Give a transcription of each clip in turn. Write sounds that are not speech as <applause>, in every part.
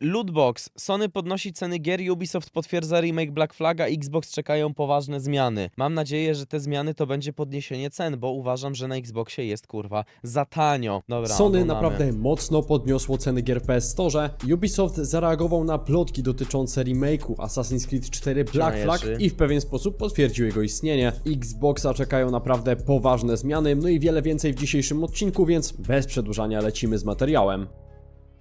Lootbox. Sony podnosi ceny gier, Ubisoft potwierdza remake Black Flaga, Xbox czekają poważne zmiany. Mam nadzieję, że te zmiany to będzie podniesienie cen, bo uważam, że na Xboxie jest kurwa za tanio. Dobra, Sony oglądamy. naprawdę mocno podniosło ceny gier w PS Store. Ubisoft zareagował na plotki dotyczące remake'u Assassin's Creed 4 Black Flag i w pewien sposób potwierdził jego istnienie. Xboxa czekają naprawdę poważne zmiany, no i wiele więcej w dzisiejszym odcinku, więc bez przedłużania lecimy z materiałem.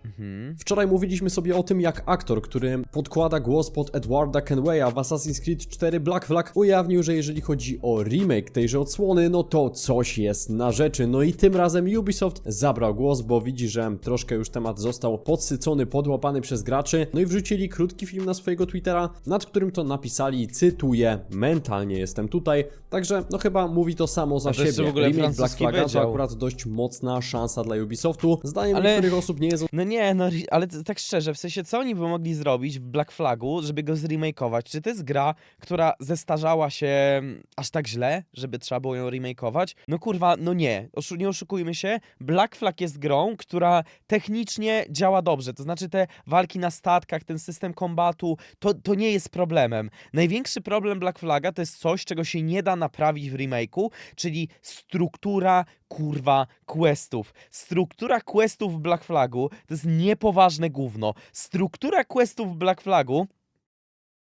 Mhm. Wczoraj mówiliśmy sobie o tym, jak aktor, który podkłada głos pod Edwarda Kenwaya w Assassin's Creed 4 Black Flag, ujawnił, że jeżeli chodzi o remake tejże odsłony, no to coś jest na rzeczy. No i tym razem Ubisoft zabrał głos, bo widzi, że troszkę już temat został podsycony, podłapany przez graczy. No i wrzucili krótki film na swojego Twittera, nad którym to napisali, cytuję, mentalnie jestem tutaj. Także, no chyba mówi to samo za siebie. w ogóle remake Black Flaga to akurat dość mocna szansa dla Ubisoftu. Zdaniem Ale- niektórych osób nie jest No nie, no ri- ale tak szczerze, w sensie co oni by mogli zrobić w Black Flagu, żeby go zremakeować? Czy to jest gra, która zestarzała się mm, aż tak źle, żeby trzeba było ją remakeować? No kurwa, no nie. Oszu- nie oszukujmy się. Black Flag jest grą, która technicznie działa dobrze. To znaczy te walki na statkach, ten system kombatu, to, to nie jest problemem. Największy problem Black Flaga to jest coś, czego się nie da naprawić w remake'u, czyli struktura kurwa questów. Struktura questów w Black Flagu to jest niepoważne gówno. Struktura questów w Black Flagu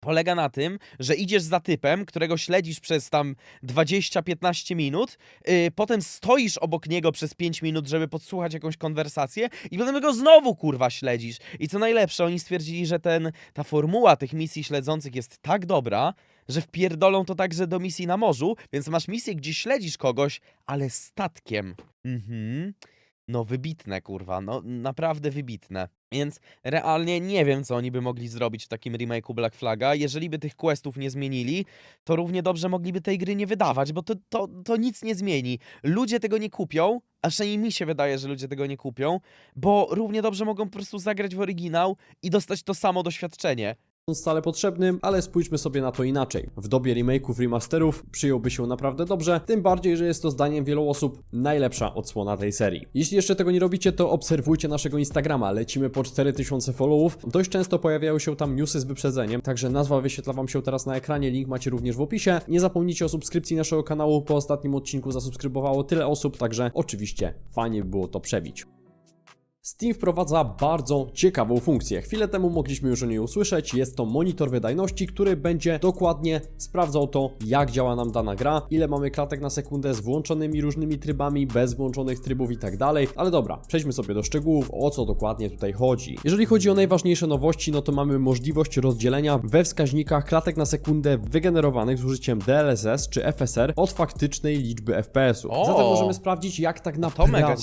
polega na tym, że idziesz za typem, którego śledzisz przez tam 20-15 minut, yy, potem stoisz obok niego przez 5 minut, żeby podsłuchać jakąś konwersację i potem go znowu kurwa śledzisz. I co najlepsze, oni stwierdzili, że ten, ta formuła tych misji śledzących jest tak dobra, że wpierdolą to także do misji na morzu, więc masz misję, gdzie śledzisz kogoś, ale statkiem. Mhm. No wybitne, kurwa, no naprawdę wybitne. Więc realnie nie wiem, co oni by mogli zrobić w takim remake'u Black Flaga. Jeżeli by tych questów nie zmienili, to równie dobrze mogliby tej gry nie wydawać, bo to, to, to nic nie zmieni. Ludzie tego nie kupią, a przynajmniej mi się wydaje, że ludzie tego nie kupią, bo równie dobrze mogą po prostu zagrać w oryginał i dostać to samo doświadczenie. Stale potrzebnym, ale spójrzmy sobie na to inaczej. W dobie remake'ów, remasterów przyjąłby się naprawdę dobrze, tym bardziej, że jest to zdaniem wielu osób najlepsza odsłona tej serii. Jeśli jeszcze tego nie robicie, to obserwujcie naszego Instagrama, lecimy po 4000 followów. Dość często pojawiają się tam newsy z wyprzedzeniem, także nazwa wyświetla Wam się teraz na ekranie, link macie również w opisie. Nie zapomnijcie o subskrypcji naszego kanału, po ostatnim odcinku zasubskrybowało tyle osób, także oczywiście fajnie by było to przebić. Steam wprowadza bardzo ciekawą funkcję. Chwilę temu mogliśmy już o niej usłyszeć. Jest to monitor wydajności, który będzie dokładnie sprawdzał to, jak działa nam dana gra, ile mamy klatek na sekundę z włączonymi różnymi trybami, bez włączonych trybów i tak dalej. Ale dobra, przejdźmy sobie do szczegółów, o co dokładnie tutaj chodzi. Jeżeli chodzi o najważniejsze nowości, no to mamy możliwość rozdzielenia we wskaźnikach klatek na sekundę wygenerowanych z użyciem DLSS czy FSR od faktycznej liczby FPS-ów. O! Zatem możemy sprawdzić, jak tak naprawdę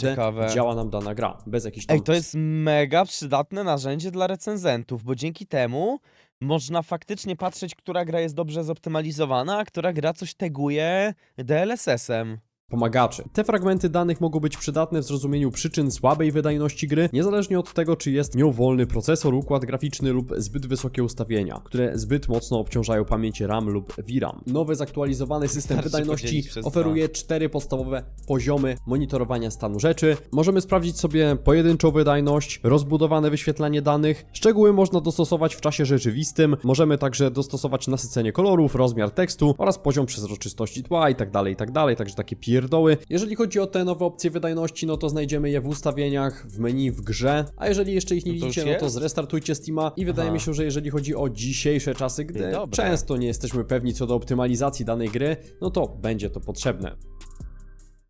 działa nam dana gra, bez jakichś Ej, to jest mega przydatne narzędzie dla recenzentów, bo dzięki temu można faktycznie patrzeć, która gra jest dobrze zoptymalizowana, a która gra coś teguje DLSS-em. Pomagaczy. Te fragmenty danych mogą być przydatne w zrozumieniu przyczyn słabej wydajności gry, niezależnie od tego, czy jest nią wolny procesor, układ graficzny lub zbyt wysokie ustawienia, które zbyt mocno obciążają pamięć RAM lub VRAM. Nowy zaktualizowany system Wystarczy wydajności oferuje cztery podstawowe poziomy monitorowania stanu rzeczy. Możemy sprawdzić sobie pojedynczą wydajność, rozbudowane wyświetlanie danych. Szczegóły można dostosować w czasie rzeczywistym. Możemy także dostosować nasycenie kolorów, rozmiar tekstu oraz poziom przezroczystości tła i tak dalej, i tak. Także takie pierdoły. Jeżeli chodzi o te nowe opcje wydajności, no to znajdziemy je w ustawieniach, w menu w grze. A jeżeli jeszcze ich nie No to widzicie, no to jest? zrestartujcie Steama i wydaje Aha. mi się, że jeżeli chodzi o dzisiejsze czasy, gdy Dobre. często nie jesteśmy pewni co do optymalizacji danej gry, no to będzie to potrzebne.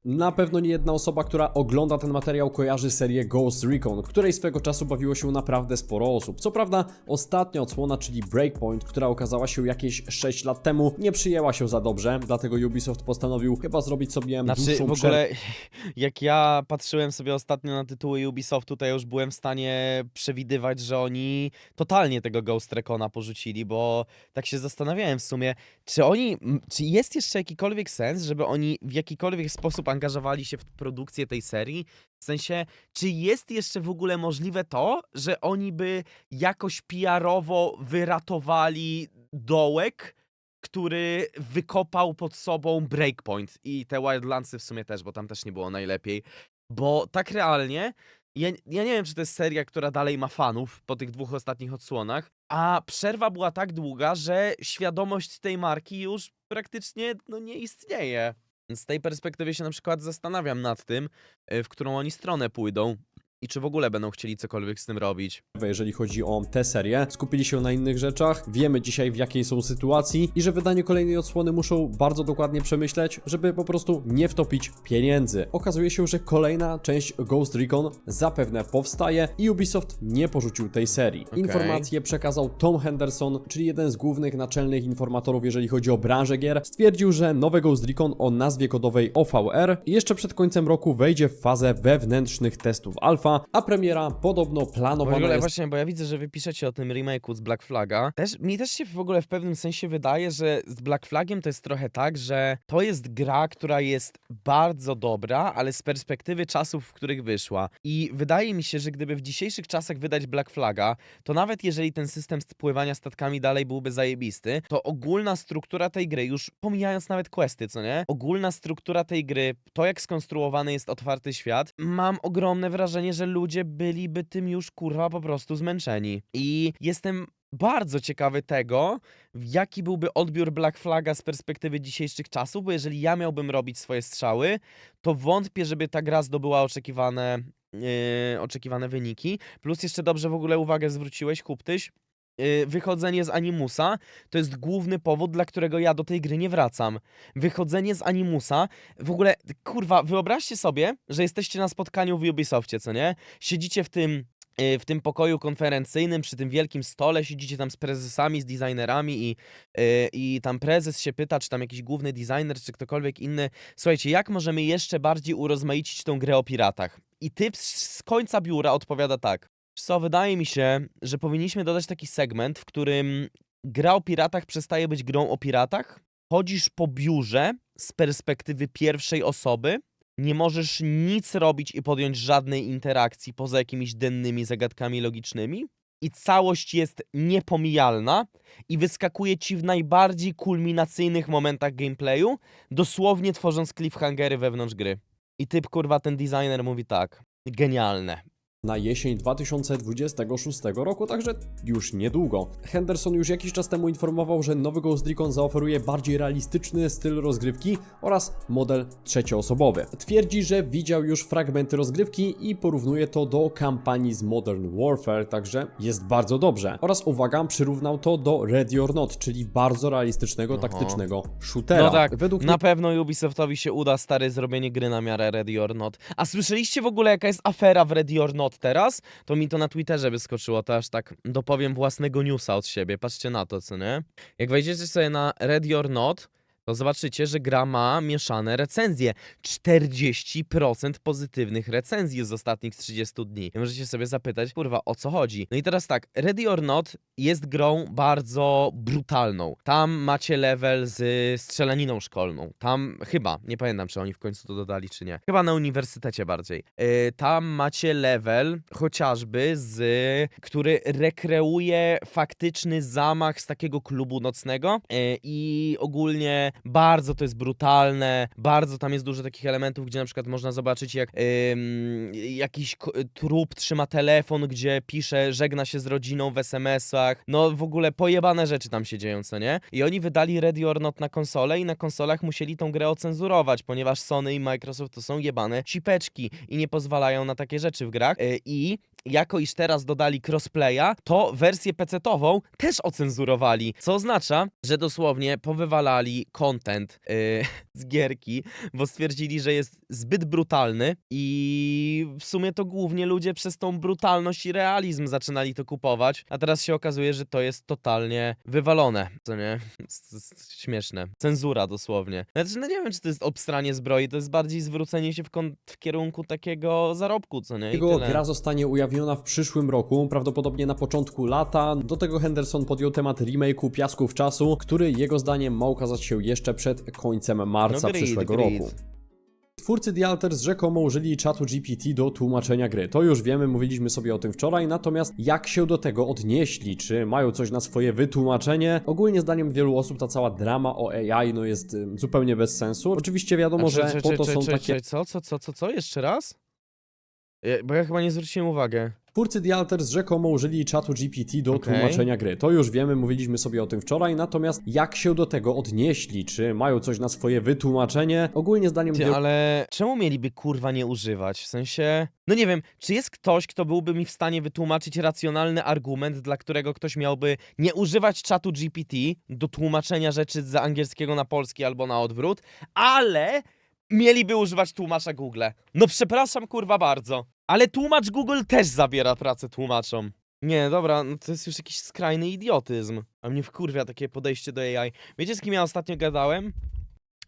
Na pewno nie jedna osoba, która ogląda ten materiał, kojarzy serię Ghost Recon, której swego czasu bawiło się naprawdę sporo osób. Co prawda, ostatnia odsłona, czyli Breakpoint, która okazała się jakieś 6 lat temu, nie przyjęła się za dobrze, dlatego Ubisoft postanowił chyba zrobić sobie Znaczy, dłuższą w przerwę. ogóle, <laughs> jak ja patrzyłem sobie ostatnio na tytuły Ubisoftu, to ja już byłem w stanie przewidywać, że oni totalnie tego Ghost Recona porzucili, bo tak się zastanawiałem w sumie, czy oni, czy jest jeszcze jakikolwiek sens, żeby oni w jakikolwiek sposób angażowali się w produkcję tej serii? W sensie, czy jest jeszcze w ogóle możliwe to, że oni by jakoś PR-owo wyratowali dołek, który wykopał pod sobą Breakpoint i te Wildlandsy w sumie też, bo tam też nie było najlepiej. Bo tak realnie, Ja, ja nie wiem, czy to jest seria, która dalej ma fanów po tych dwóch ostatnich odsłonach, a przerwa była tak długa, że świadomość tej marki już praktycznie no, nie istnieje. Z tej perspektywy się na przykład zastanawiam nad tym, y, w którą oni stronę pójdą i czy w ogóle będą chcieli cokolwiek z tym robić. jeżeli chodzi o tę serię. Skupili się na innych rzeczach, wiemy dzisiaj w jakiej są sytuacji i że wydanie kolejnej odsłony muszą bardzo dokładnie przemyśleć, żeby po prostu nie wtopić pieniędzy. Okazuje się, że kolejna część Ghost Recon zapewne powstaje i Ubisoft nie porzucił tej serii. Okej. Informacje przekazał Tom Henderson, czyli jeden z głównych naczelnych informatorów, jeżeli chodzi o branżę gier. Stwierdził, że nowy Ghost Recon o nazwie kodowej OVR jeszcze przed końcem roku wejdzie w fazę wewnętrznych testów alfa, a premiera podobno W planowana ogóle jest właśnie, bo ja widzę, że wy piszecie o tym remake'u z Black Flaga. Też, mi też się w ogóle w pewnym sensie wydaje, że z Black Flagiem to jest trochę tak, że to jest gra, która jest bardzo dobra, ale z perspektywy czasów, w których wyszła. I wydaje mi się, że gdyby w dzisiejszych czasach wydać Black Flaga, to nawet jeżeli ten system spływania statkami dalej byłby zajebisty, to ogólna struktura tej gry, już pomijając nawet questy, co nie? Ogólna struktura tej gry, to jak skonstruowany jest otwarty świat, mam ogromne wrażenie, że ludzie byliby tym już kurwa po prostu zmęczeni. I jestem bardzo ciekawy tego, jaki byłby odbiór Black Flaga z perspektywy dzisiejszych czasów, bo jeżeli ja miałbym robić swoje strzały, to wątpię, żeby ta gra zdobyła oczekiwane, yy, oczekiwane wyniki. Plus jeszcze dobrze w ogóle uwagę zwróciłeś, Kuptyś, wychodzenie z Animusa to jest główny powód, dla którego ja do tej gry nie wracam. Wychodzenie z Animusa, w ogóle, kurwa, wyobraźcie sobie, że jesteście na spotkaniu w Ubisoftie, co nie? Siedzicie w tym y, w tym pokoju konferencyjnym, przy tym wielkim stole, siedzicie tam z prezesami, z designerami i, y, i tam prezes się pyta, czy tam jakiś główny designer, czy ktokolwiek inny, słuchajcie, jak możemy jeszcze bardziej urozmaicić tą grę o piratach? I typ z końca biura odpowiada tak. Co, wydaje mi się, że powinniśmy dodać taki segment, w którym gra o piratach przestaje być grą o piratach, chodzisz po biurze z perspektywy pierwszej osoby, nie możesz nic robić i podjąć żadnej interakcji poza jakimiś dennymi zagadkami logicznymi i całość jest niepomijalna i wyskakuje ci w najbardziej kulminacyjnych momentach gameplayu, dosłownie tworząc cliffhangery wewnątrz gry. I typ, kurwa, ten designer mówi tak, genialne. Na jesień 2026 roku, także już niedługo. Henderson już jakiś czas temu informował, że nowy Ghost Recon zaoferuje bardziej realistyczny styl rozgrywki oraz model trzecioosobowy. Twierdzi, że widział już fragmenty rozgrywki i porównuje to do kampanii z Modern Warfare, także jest bardzo dobrze. Oraz uwaga, przyrównał to do Ready or Not, czyli bardzo realistycznego, Aha. taktycznego shootera. No tak, Według na pewno Ubisoftowi się uda, stary, zrobienie gry na miarę Ready or Not. A słyszeliście w ogóle, jaka jest afera w Ready or Not teraz? To mi to na Twitterze wyskoczyło, to aż tak dopowiem własnego newsa od siebie. Patrzcie na to, co nie? Jak wejdziecie sobie na Ready or Not, to zobaczycie, że gra ma mieszane recenzje. 40% pozytywnych recenzji z ostatnich 30 dni. I możecie sobie zapytać, kurwa, o co chodzi? No i teraz tak, Ready or Not jest grą bardzo brutalną. Tam macie level z strzelaniną szkolną. Tam chyba, nie pamiętam, czy oni w końcu to dodali, czy nie. Chyba na uniwersytecie bardziej. Yy, tam macie level chociażby z, który rekreuje faktyczny zamach z takiego klubu nocnego yy, i ogólnie bardzo to jest brutalne, bardzo tam jest dużo takich elementów, gdzie na przykład można zobaczyć jak ym, jakiś trup trzyma telefon, gdzie pisze, żegna się z rodziną w SMS-ach, no w ogóle pojebane rzeczy tam się dzieją, co nie? I oni wydali Ready or Not na konsolę i na konsolach musieli tą grę ocenzurować, ponieważ Sony i Microsoft to są jebane cipeczki i nie pozwalają na takie rzeczy w grach Yy, i jako iż teraz dodali crossplaya, to wersję PC-tową też ocenzurowali, co oznacza, że dosłownie powywalali content yy, <laughs> z gierki, bo stwierdzili, że jest zbyt brutalny i w sumie to głównie ludzie przez tą brutalność i realizm zaczynali to kupować, a teraz się okazuje, że to jest totalnie wywalone, co nie? Śmieszne. Cenzura dosłownie. Znaczy, no nie wiem, czy to jest obstranie zbroi, to jest bardziej zwrócenie się w, w kierunku takiego zarobku, co nie? I tyle. gra zostanie ujawniona w przyszłym roku, prawdopodobnie na początku lata. Do tego Henderson podjął temat remake'u Piasków Czasu, który jego zdaniem ma ukazać się jeszcze przed końcem marca No, grid, przyszłego grid. roku. Twórcy The Alters rzekomo użyli czatu GPT do tłumaczenia gry. To już wiemy, mówiliśmy sobie o tym wczoraj, natomiast jak się do tego odnieśli? Czy mają coś na swoje wytłumaczenie? Ogólnie zdaniem wielu osób ta cała drama o AI no jest y, zupełnie bez sensu. Oczywiście wiadomo, A że czy- po czy- to czy- są czy- takie czy- Co, co, co, co, co? Jeszcze raz? E, Bo ja chyba nie zwróciłem uwagę. Twórcy The Alters rzekomo użyli czatu GPT do Okej. tłumaczenia gry. To już wiemy, mówiliśmy sobie o tym wczoraj, natomiast jak się do tego odnieśli? Czy mają coś na swoje wytłumaczenie? Ogólnie zdaniem Ty, ale czemu mieliby kurwa nie używać? W sensie, no nie wiem, czy jest ktoś, kto byłby mi w stanie wytłumaczyć racjonalny argument, dla którego ktoś miałby nie używać czatu GPT do tłumaczenia rzeczy z angielskiego na polski albo na odwrót, ale mieliby używać tłumacza Google. No przepraszam kurwa bardzo, ale tłumacz Google też zabiera pracę tłumaczom. Nie, dobra, no to jest już jakiś skrajny idiotyzm. A mnie wkurwia takie podejście do AI. Wiecie, z kim ja ostatnio gadałem?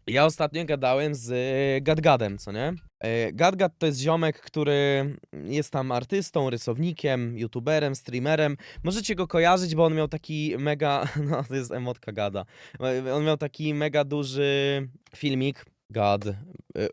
Ja ostatnio gadałem z e, Gadgadem, co nie? E, Gadgad to jest ziomek, który jest tam artystą, rysownikiem, youtuberem, streamerem. Możecie go kojarzyć, bo on miał taki mega, <laughs> no to jest emotka Gada. E, On miał taki mega duży filmik. Gad, e,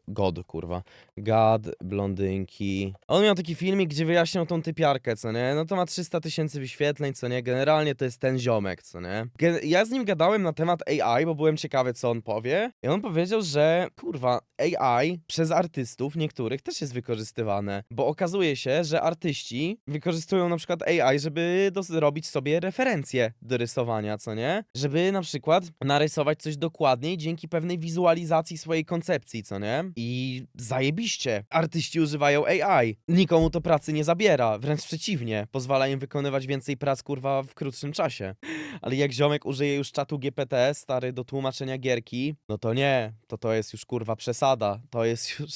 God, kurwa. Gad, blondynki. On miał taki filmik, gdzie wyjaśniał tą typiarkę, co nie? No to ma 300 tysięcy wyświetleń, co nie? Generalnie to jest ten ziomek, co nie? Gen- ja z nim gadałem na temat AI, bo byłem ciekawy, co on powie. I on powiedział, że kurwa, AI przez artystów niektórych też jest wykorzystywane, bo okazuje się, że artyści wykorzystują na przykład AI, żeby robić sobie referencje do rysowania, co nie? Żeby na przykład narysować coś dokładniej dzięki pewnej wizualizacji swojej koncepcji, co nie? I zajebiście. Artyści używają AI. Nikomu to pracy nie zabiera, wręcz przeciwnie. Pozwala im wykonywać więcej prac, kurwa, w krótszym czasie. Ale jak ziomek użyje już czatu GPT, stary, do tłumaczenia gierki, no to nie, to to jest już kurwa przesada. To jest <laughs> już.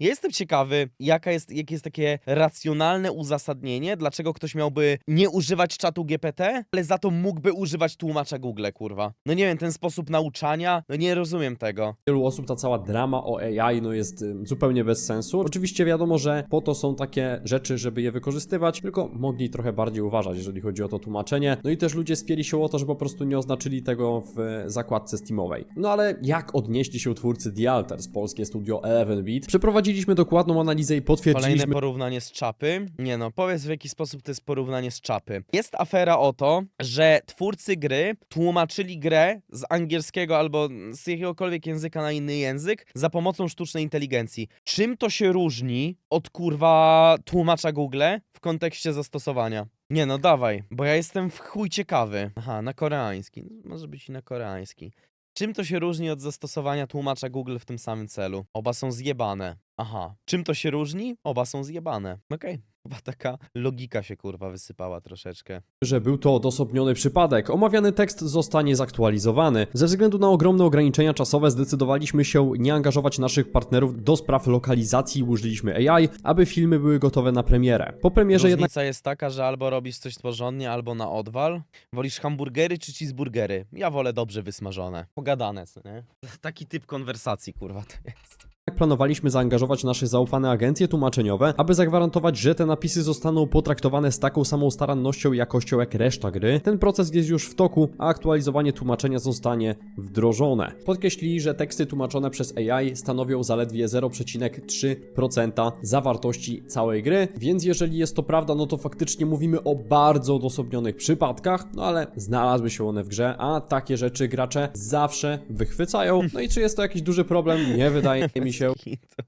Ja jestem ciekawy, jaka jest, jakie jest takie racjonalne uzasadnienie, dlaczego ktoś miałby nie używać czatu GPT, ale za to mógłby używać tłumacza Google, kurwa. No nie wiem, ten sposób nauczania, no nie rozumiem tego. wielu osób ta cała drama o AI no jest y, zupełnie bez sensu. Oczywiście wiadomo, że po to są takie rzeczy, żeby je wykorzystywać, tylko mogli trochę bardziej uważać, jeżeli chodzi o to tłumaczenie. No i też ludzie spieli się o to, że po prostu nie oznaczyli tego w e, zakładce Steamowej. No ale jak odnieśli się twórcy The Alters, polskie studio 11-bit? Przeprowadziliśmy dokładną analizę i Kolejne potwierdziliśmy porównanie z czapy. Nie no, powiedz w jaki sposób to jest porównanie z czapy. Jest afera o to, że twórcy gry tłumaczyli grę z angielskiego albo z jakiegokolwiek języka na inny język za pomocą sztucznej inteligencji. Czym to się różni od kurwa tłumacza Google w kontekście zastosowania? Nie no, dawaj, bo ja jestem w chuj ciekawy. Aha, na koreański. Może być i na koreański. Czym to się różni od zastosowania tłumacza Google w tym samym celu? Oba są zjebane. Aha. Czym to się różni? Oba są zjebane. Okej. Chyba taka logika się kurwa wysypała troszeczkę. że był to odosobniony przypadek. Omawiany tekst zostanie zaktualizowany. Ze względu na ogromne ograniczenia czasowe zdecydowaliśmy się nie angażować naszych partnerów do spraw lokalizacji i użyliśmy AI, aby filmy były gotowe na premierę. Po premierze jednak Różnica jest taka, że albo robisz coś porządnie, albo na odwal. Wolisz hamburgery czy cheeseburgery? Ja wolę dobrze wysmażone. Pogadane, co nie? Taki typ konwersacji, kurwa, to jest. Planowaliśmy zaangażować nasze zaufane agencje tłumaczeniowe, aby zagwarantować, że te napisy zostaną potraktowane z taką samą starannością i jakością jak reszta gry. Ten proces jest już w toku, a aktualizowanie tłumaczenia zostanie wdrożone. Podkreślili, że teksty tłumaczone przez AI stanowią zaledwie 0,3% zawartości całej gry, więc jeżeli jest to prawda, no to faktycznie mówimy o bardzo odosobnionych przypadkach, no ale znalazły się one w grze, a takie rzeczy gracze zawsze wychwycają. No i czy jest to jakiś duży problem? Nie wydaje mi się. Kitu.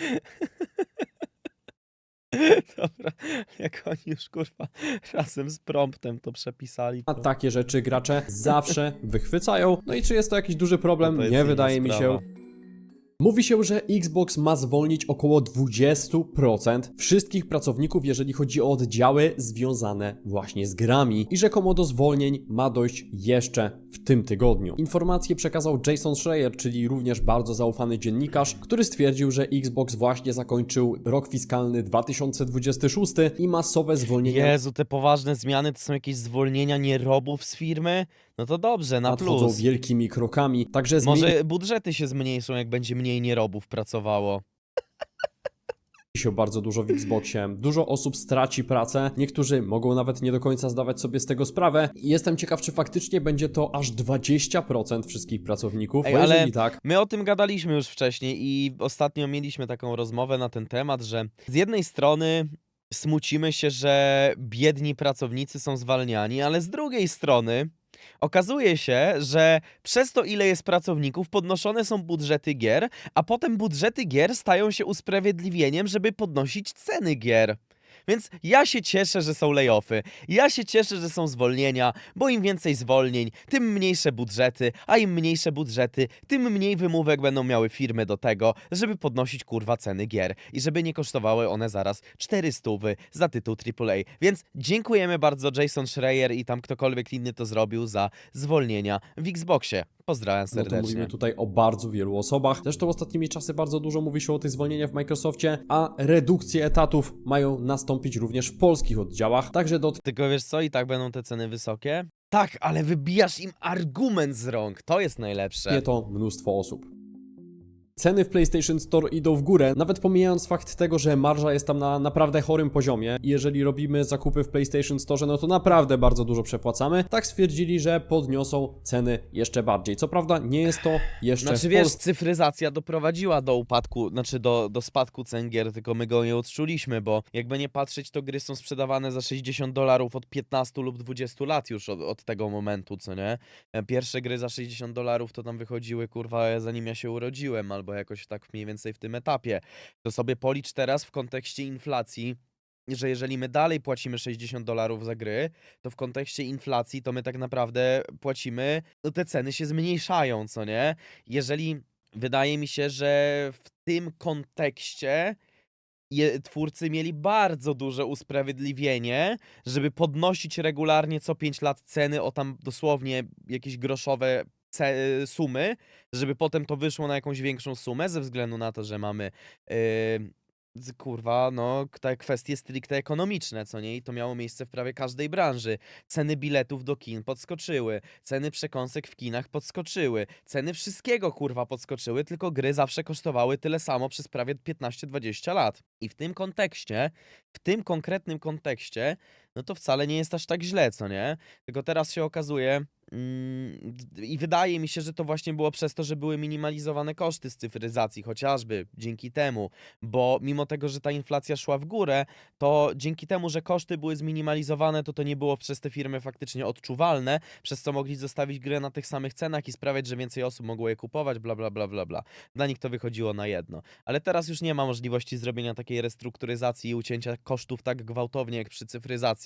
<laughs> <laughs> Dobra, jak oni już kurwa razem z promptem to przepisali. A To... takie rzeczy gracze zawsze wychwycają. No i czy jest to jakiś duży problem? Jest Nie wydaje mi się. Mówi się, że Xbox ma zwolnić około 20% wszystkich pracowników, jeżeli chodzi o oddziały związane właśnie z grami i rzekomo do zwolnień ma dojść jeszcze w tym tygodniu. Informację przekazał Jason Schreier, czyli również bardzo zaufany dziennikarz, który stwierdził, że Xbox właśnie zakończył rok fiskalny 2026 i masowe zwolnienia Jezu, te poważne zmiany to są jakieś zwolnienia nierobów z firmy? No to dobrze, na nadchodzą plus. wielkimi krokami. Także zmieni Może budżety się zmniejszą, jak będzie mniej nierobów pracowało. się bardzo dużo w Xboxie. Dużo osób straci pracę, niektórzy mogą nawet nie do końca zdawać sobie z tego sprawę. I Jestem ciekaw, czy faktycznie będzie to aż 20% wszystkich pracowników, Ej, bo ale- jeżeli tak, My o tym gadaliśmy już wcześniej i ostatnio mieliśmy taką rozmowę na ten temat, że z jednej strony smucimy się, że biedni pracownicy są zwalniani, ale z drugiej strony Okazuje się, że przez to, ile jest pracowników, podnoszone są budżety gier, a potem budżety gier stają się usprawiedliwieniem, żeby podnosić ceny gier. Więc ja się cieszę, że są layoffy. Ja się cieszę, że są zwolnienia, bo im więcej zwolnień, tym mniejsze budżety, a im mniejsze budżety, tym mniej wymówek będą miały firmy do tego, żeby podnosić kurwa ceny gier i żeby nie kosztowały one zaraz 400 za tytuł AAA. Więc dziękujemy bardzo Jason Schreier i tam ktokolwiek inny to zrobił za zwolnienia w Xboxie. Pozdrawiam No to serdecznie. mówimy tutaj o bardzo wielu osobach. Zresztą ostatnimi czasy bardzo dużo mówi się o tych zwolnieniach w Microsoftie, a redukcje etatów mają nastąpić również w polskich oddziałach. Także do Tylko wiesz co, i tak będą te ceny wysokie? Tak, ale wybijasz im argument z rąk. To jest najlepsze. Nie to mnóstwo osób. Ceny w PlayStation Store idą w górę, nawet pomijając fakt tego, że marża jest tam na naprawdę chorym poziomie. I jeżeli robimy zakupy w PlayStation Store, no to naprawdę bardzo dużo przepłacamy. Tak stwierdzili, że podniosą ceny jeszcze bardziej. Co prawda nie jest to jeszcze Znaczy wiesz, cyfryzacja doprowadziła do upadku, znaczy do, do spadku cen gier, tylko my go nie odczuliśmy, bo jakby nie patrzeć, to gry są sprzedawane za 60 dolarów od 15 lub 20 lat już od, od tego momentu, co nie? E, Pierwsze gry za 60 dolarów to tam wychodziły, kurwa, zanim ja się urodziłem, albo jakoś tak mniej więcej w tym etapie. To sobie policz teraz w kontekście inflacji, że jeżeli my dalej płacimy 60 dolarów za gry, to w kontekście inflacji to my tak naprawdę płacimy, no te ceny się zmniejszają, co nie? Jeżeli wydaje mi się, że w tym kontekście twórcy mieli bardzo duże usprawiedliwienie, żeby podnosić regularnie co 5 lat ceny o tam dosłownie jakieś groszowe sumy, żeby potem to wyszło na jakąś większą sumę, ze względu na to, że mamy yy, kurwa, no, te kwestie stricte ekonomiczne, co nie? I to miało miejsce w prawie każdej branży. Ceny biletów do kin podskoczyły, ceny przekąsek w kinach podskoczyły, ceny wszystkiego, kurwa, podskoczyły, tylko gry zawsze kosztowały tyle samo przez prawie 15-20 lat. I w tym kontekście, w tym konkretnym kontekście, no to wcale nie jest aż tak źle, co nie? Tylko teraz się okazuje, mm, i wydaje mi się, że to właśnie było przez to, że były minimalizowane koszty z cyfryzacji, chociażby dzięki temu, bo mimo tego, że ta inflacja szła w górę, to dzięki temu, że koszty były zminimalizowane, to to nie było przez te firmy faktycznie odczuwalne, przez co mogli zostawić grę na tych samych cenach i sprawiać, że więcej osób mogło je kupować, bla bla bla bla bla. Dla nich to wychodziło na jedno. Ale teraz już nie ma możliwości zrobienia takiej restrukturyzacji i ucięcia kosztów tak gwałtownie jak przy cyfryzacji.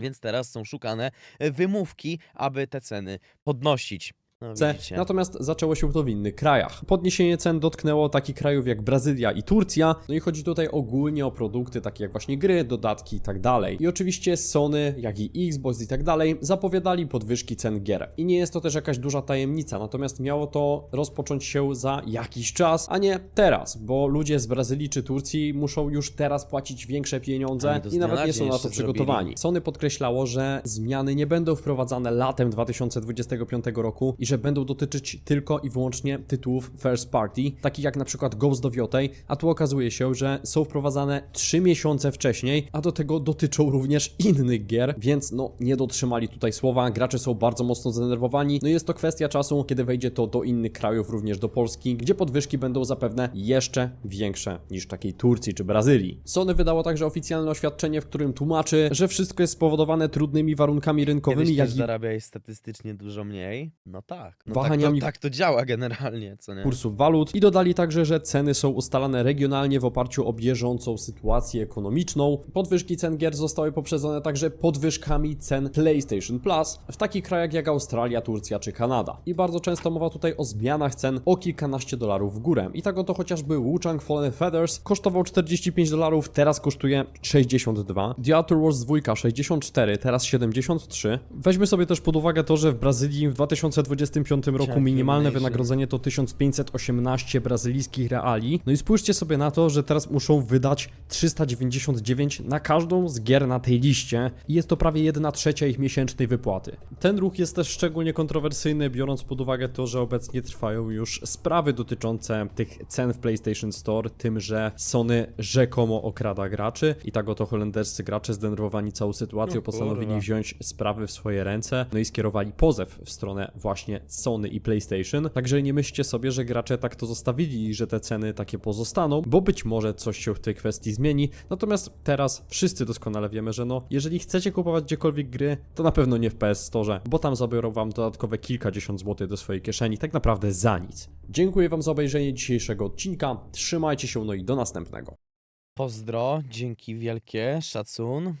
Więc teraz są szukane e, wymówki, aby te ceny podnosić. No, C. widzicie. Natomiast zaczęło się to w innych krajach. Podniesienie cen dotknęło takich krajów jak Brazylia i Turcja. No i chodzi tutaj ogólnie o produkty takie jak właśnie gry, dodatki i tak dalej. I oczywiście Sony, jak i Xbox i tak dalej zapowiadali podwyżki cen gier. I nie jest to też jakaś duża tajemnica, natomiast miało to rozpocząć się za jakiś czas, a nie teraz, bo ludzie z Brazylii czy Turcji muszą już teraz płacić większe pieniądze i nawet na nie są na to przygotowani. zrobili. Sony podkreślało, że zmiany nie będą wprowadzane latem 2025 roku i że będą dotyczyć tylko i wyłącznie tytułów first party, takich jak na przykład Ghost of Yotei, a tu okazuje się, że są wprowadzane 3 miesiące wcześniej, a do tego dotyczą również innych gier, więc no nie dotrzymali tutaj słowa, gracze są bardzo mocno zdenerwowani, no jest to kwestia czasu, kiedy wejdzie to do innych krajów, również do Polski, gdzie podwyżki będą zapewne jeszcze większe niż takiej Turcji czy Brazylii. Sony wydało także oficjalne oświadczenie, w którym tłumaczy, że wszystko jest spowodowane trudnymi warunkami rynkowymi, Kiedyś jak i zarabiałeś statystycznie dużo mniej? No tak. No Wahaniami- tak, to, tak to działa generalnie, co nie? kursów walut i dodali także, że ceny są ustalane regionalnie w oparciu o bieżącą sytuację ekonomiczną. Podwyżki cen gier zostały poprzedzone także podwyżkami cen PlayStation Plus w takich krajach jak Australia, Turcja czy Kanada. I bardzo często mowa tutaj o zmianach cen o kilkanaście dolarów w górę. I tak oto chociażby Wuchang Fallen Feathers kosztował 45 dolarów, teraz kosztuje 62. The Outer Wars 2 64, teraz 73. Weźmy sobie też pod uwagę to, że w Brazylii w 2025 roku minimalne wynagrodzenie to 1518 brazylijskich reali. No i spójrzcie sobie na to, że teraz muszą wydać 399 na każdą z gier na tej liście i jest to prawie 1 trzecia ich miesięcznej wypłaty. Ten ruch jest też szczególnie kontrowersyjny, biorąc pod uwagę to, że obecnie trwają już sprawy dotyczące tych cen w PlayStation Store, tym, że Sony rzekomo okrada graczy i tak oto holenderscy gracze zdenerwowani całą sytuacją No postanowili wziąć sprawy w swoje ręce, no i skierowali pozew w stronę właśnie Sony i PlayStation, także nie myślcie sobie, że gracze tak to zostawili i że te ceny takie pozostaną, bo być może coś się w tej kwestii zmieni. Natomiast teraz wszyscy doskonale wiemy, że no, jeżeli chcecie kupować gdziekolwiek gry, to na pewno nie w PS Store, bo tam zabiorą wam dodatkowe kilkadziesiąt złotych do swojej kieszeni, tak naprawdę za nic. Dziękuję wam za obejrzenie dzisiejszego odcinka, trzymajcie się, no i do następnego. Pozdro, dzięki wielkie, szacun.